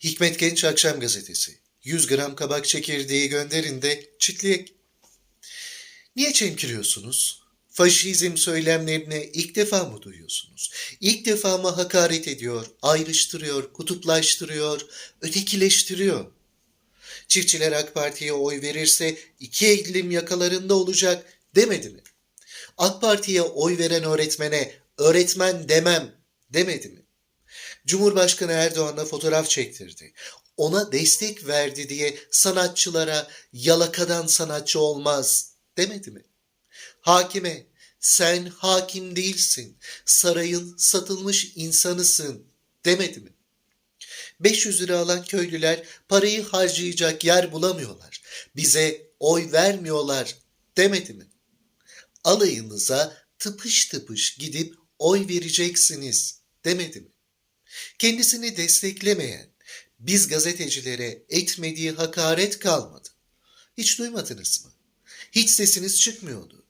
Hikmet Genç Akşam Gazetesi. 100 gram kabak çekirdeği gönderin de çitleyek. Niye çemkiriyorsunuz? Faşizm söylemlerini ilk defa mı duyuyorsunuz? İlk defa mı hakaret ediyor, ayrıştırıyor, kutuplaştırıyor, ötekileştiriyor? Çiftçiler AK Parti'ye oy verirse iki elim yakalarında olacak demedi mi? AK Parti'ye oy veren öğretmene öğretmen demem demedi mi? Cumhurbaşkanı Erdoğan'la fotoğraf çektirdi. Ona destek verdi diye sanatçılara yalakadan sanatçı olmaz demedi mi? Hakime sen hakim değilsin, sarayın satılmış insanısın demedi mi? 500 lira alan köylüler parayı harcayacak yer bulamıyorlar. Bize oy vermiyorlar demedi mi? Alayınıza tıpış tıpış gidip oy vereceksiniz demedi mi? Kendisini desteklemeyen, biz gazetecilere etmediği hakaret kalmadı. Hiç duymadınız mı? Hiç sesiniz çıkmıyordu.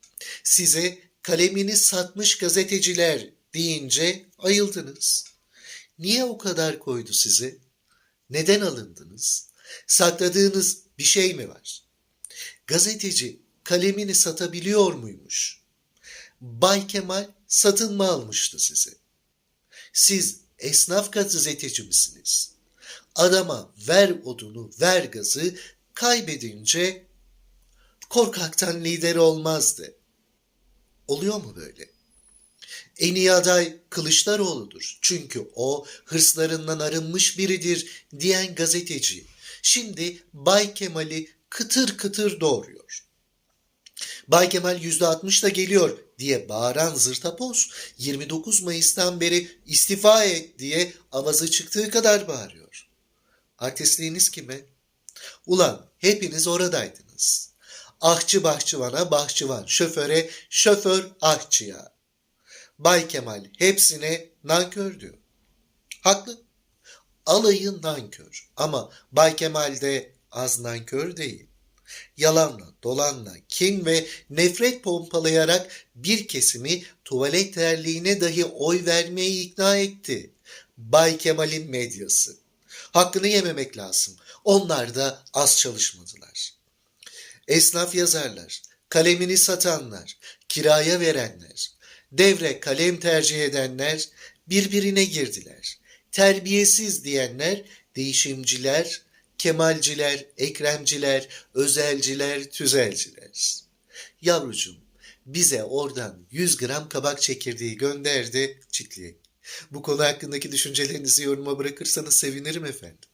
Size kalemini satmış gazeteciler deyince ayıldınız. Niye o kadar koydu size? Neden alındınız? Sakladığınız bir şey mi var? Gazeteci kalemini satabiliyor muymuş? Bay Kemal satın mı almıştı sizi? Siz esnaf gazeteci misiniz? Adama ver odunu, ver gazı, kaybedince korkaktan lider olmazdı. Oluyor mu böyle? En iyi aday Kılıçdaroğlu'dur. Çünkü o hırslarından arınmış biridir diyen gazeteci. Şimdi Bay Kemal'i kıtır kıtır doğuruyor. Bay Kemal %60'la geliyor diye bağıran zırtapoz 29 Mayıs'tan beri istifa et diye avazı çıktığı kadar bağırıyor. Artistliğiniz kime? Ulan hepiniz oradaydınız. Ahçı bahçıvana bahçıvan, şoföre şoför ahçıya. Bay Kemal hepsine nankör diyor. Haklı. Alayı nankör ama Bay Kemal de az nankör değil. Yalanla, dolanla, kin ve nefret pompalayarak bir kesimi tuvalet terliğine dahi oy vermeye ikna etti. Bay Kemal'in medyası. Hakkını yememek lazım. Onlar da az çalışmadılar. Esnaf yazarlar, kalemini satanlar, kiraya verenler, devre kalem tercih edenler birbirine girdiler. Terbiyesiz diyenler değişimciler, kemalciler, ekremciler, özelciler, tüzelciler. Yavrucuğum bize oradan 100 gram kabak çekirdeği gönderdi çitleyek. Bu konu hakkındaki düşüncelerinizi yoruma bırakırsanız sevinirim efendim.